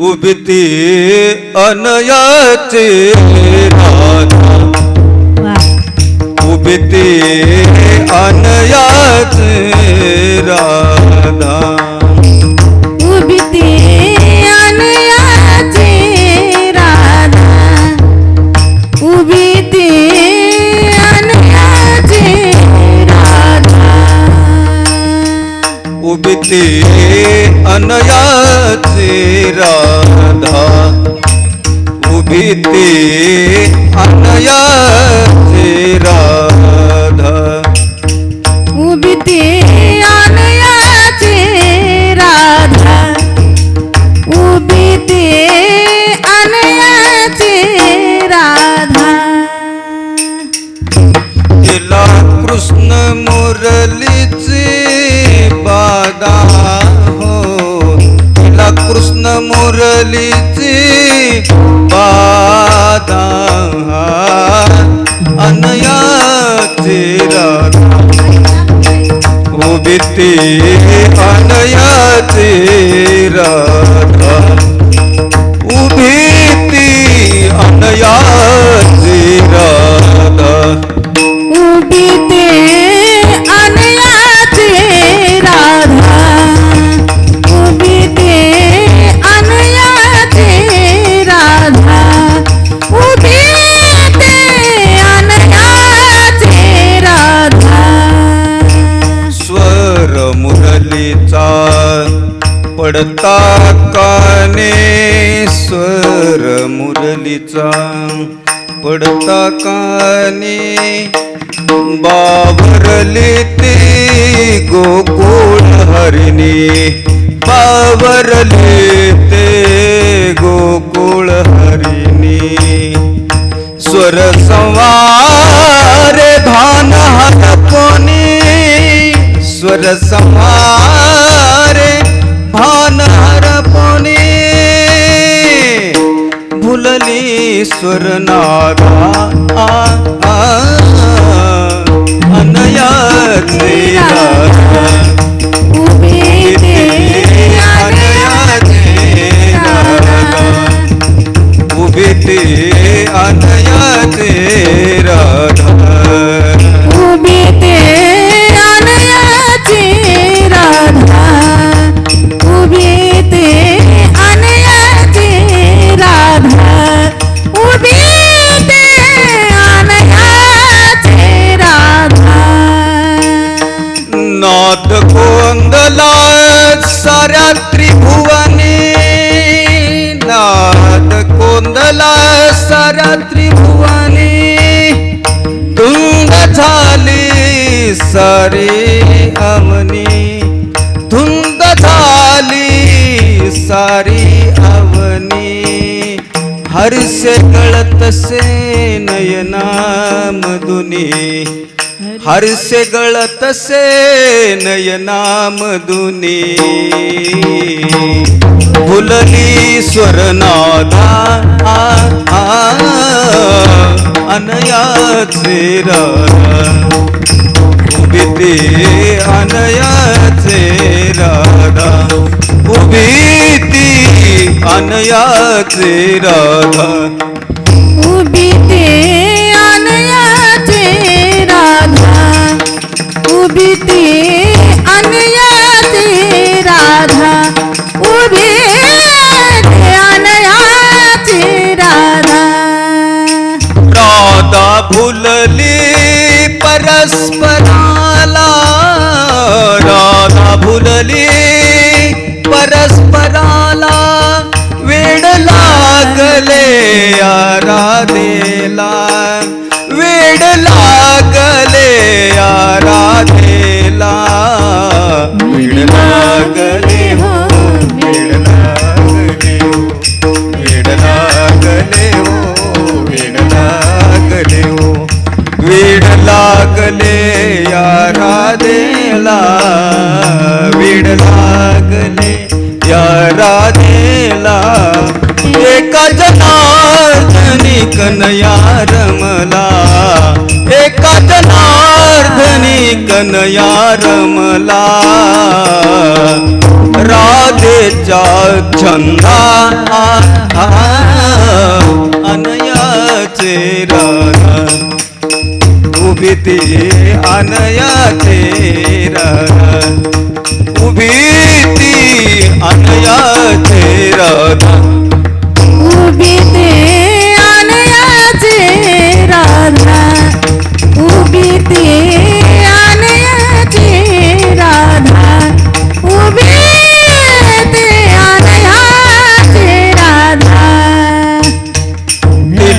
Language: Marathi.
उभिती अनयाचे राधा वा उभिती अनयाचे उभिती अनयाचे राधा। उभिती अनयाचे राधा। उभी ती अनयाची राधा। उभी ती अनयाची राधा। तिला कृष्ण मुरलीची मुरलीची बाधा अनयाची राधा उभी ती अनयाची राधा पडता काने स्वर मुरलीचा. पडता काने बावरली ती गोकुळ हरिणी. बावरली ते गोकुळ हरिणी. स्वर संवारे धान हरपोनी स्वर संवारे भुलली स्वर नादा आ, नाद गोंदला साऱ्या त्रिभुवनी. नाद गोंदला साऱ्या त्रिभुवनी. धुंद झाली सारी अवनी. धुंद झाली सारी अवनी. हर्ष कळतसे नयना मधुनी हरसे गळतसे नयना मधुनी फुलली स्वरनादा आ, आ, अनयाचे राधा अनयाचे राधा उभी ती अनयाचे राधा आराधेला. या राधेला वेड लागले आराधेला. राधेला वेड लागले हो वेड लागले हो. वेड लागले हो वेड लागले हो. वेड लागले या कनया रमला एका जनार्दनी कनया रमला राधेचा छंदा अनयाचे राधा उभी ती अनयाचे राधा